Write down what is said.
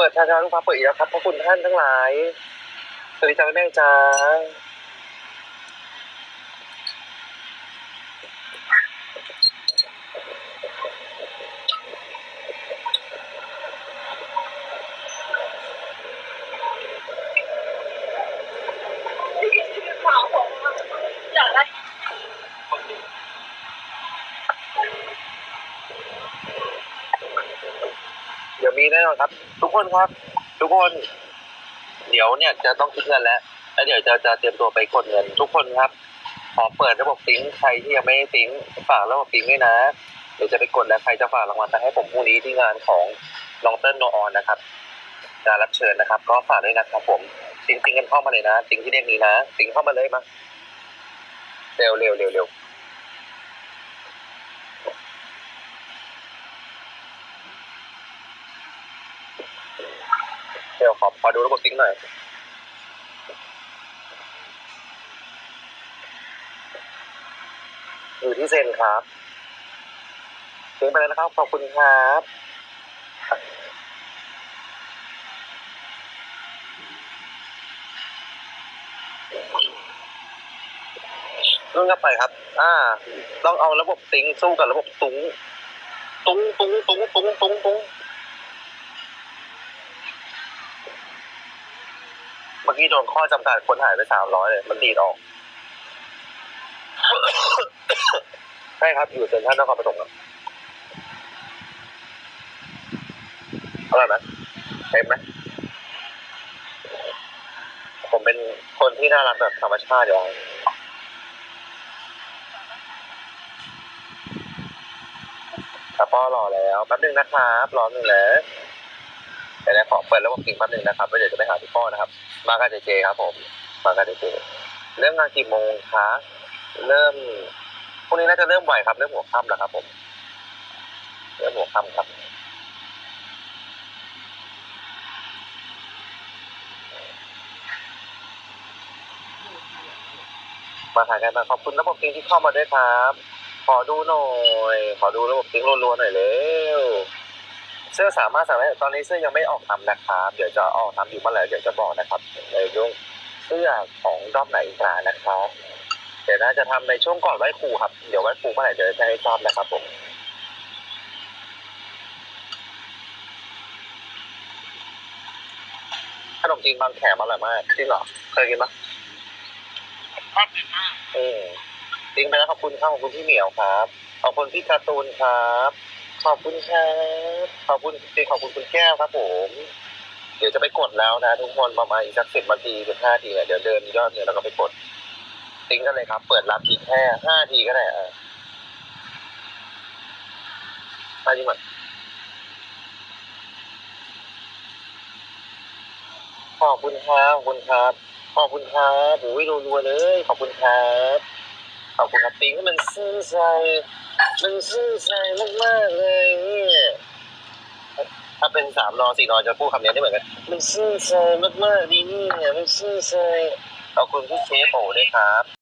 ปิดช้าๆลูกค้าเปิดอีกแล้วครับพระคุณท่านทั้งหลาย สวัสดีจ้าแม่จ้า เดี๋ยวมีแน่นอนครับ ทุกคนครับ ทุกคน เดี๋ยวเนี่ยจะต้องคิดเงินแล้วแล้วเดี๋ยวจะจะเตรียมตัวไปกดเงิน ทุกคนครับขอเปิดระบบซิงใครที่ยังไม่ได้ซิงฝากระบบซิงด้วยนะเดี๋ยวจะไปกดแล้วใครจะฝากรางวัลไปให้ผมพรุ่งนี้ที่งานของน้องเติ้ลโนออนนะครับการรับเชิญนะครับ ก็ฝากด้วยนะครับผมซิงค์ซิงกันเข้ามาเลยนะซิงที่เรียกนี้นะซิงเข้ามาเลยมาเร็วเร็วเร็วเร็ว เดี๋ยวขอขอดูระบบซิงค์หน่อยอยู่ที่เซนครับซิงค์ไปแล้วนะครับ ขอบคุณครับรุ่นก็ไปครับ อ่า ต้องเอาระบบซิงค์สู้กับระบบตุ้งตุ้งตุ้งตุ้งตุ้งตุ้งตุ้ง เมื่โดนข้อจำกัดคนหายไปสามร้อยเลย มันดีดออก ใช่ครับ อยู่เซ็นทรัลนครปฐมครับอร่อยไหมเต็มไหมผมเป็นคนที่น่ารักแบบธรรมชาติอยู่แล้วแต่พ่อรอแล้วแป๊บนึงนะครับรอหนึ่งแล้ว เดี๋ยวนะขอเปิดระบบกินแป๊บนึงนะครับเดี๋ยวจะไปหาพี่พ่อนะครับ มากับเจเจครับผม มากับเจเจ เริ่มงานกี่โมงคะเริ่มพรุ่งนี้น่าจะเริ่มไหวครับ เริ่มหัวค่ำแล้วครับผม เริ่มหัวค่ำครับมาถ่ายกันมาขอบคุณระบบซิงที่เข้ามาด้วยครับ ขอดูหน่อย ขอดูระบบซิงรัวๆหน่อยเร็ว เสื้อสามารถสั่งได้ตอนนี้เสื้อยังไม่ออกทำนะครับเดี๋ยวจะออกทำอยู่เมื่อไหร่เดี๋ยวจะบอกนะครับในยุ่งเสื้อของด้อมไหนอีกรานะครับเดี๋ยวน่าจะทำในช่วงก่อนไหว้ครูครับเดี๋ยวไหว้ครูเมื่อไหร่เดี๋ยวจะให้ทราบนะครับผมขนมจีนบางแขมอร่อยมากจริงเหรอเคยกินปะชอบกินมากอืมจริงไปแล้วขอบคุณครับขอบคุณพี่เหมียวครับขอบคุณพี่การ์ตูนครับ ขอบคุณครับขอบคุณจริงขอบคุณคุณแก้วครับผม เดี๋ยวจะไปกดแล้วนะทุกคนประมาณอีกสักสิบนาทีสิบห้าทีเนี่ยเดี๋ยวเดินยอดเงินแล้วก็ไปกดติ้งกันเลยครับ เปิดรับทีแค่ห้าทีก็ได้อะไปจริงมั้ยขอบคุณครับขอบคุณครับ ขอบคุณครับโอ้ยรัวๆเลย ขอบคุณครับ ขอบคุณครับติ้งมันซื่อใจมันซื่อใจมากๆเลยเนี่ยถ้าเป็นสามนอสี่นอจะพูดคำนี้ได้เหมือนกันมันซื่อใจมากๆดีเนี่ยมันซื่อใจขอบคุณพี่เชฟโอด้วยครับ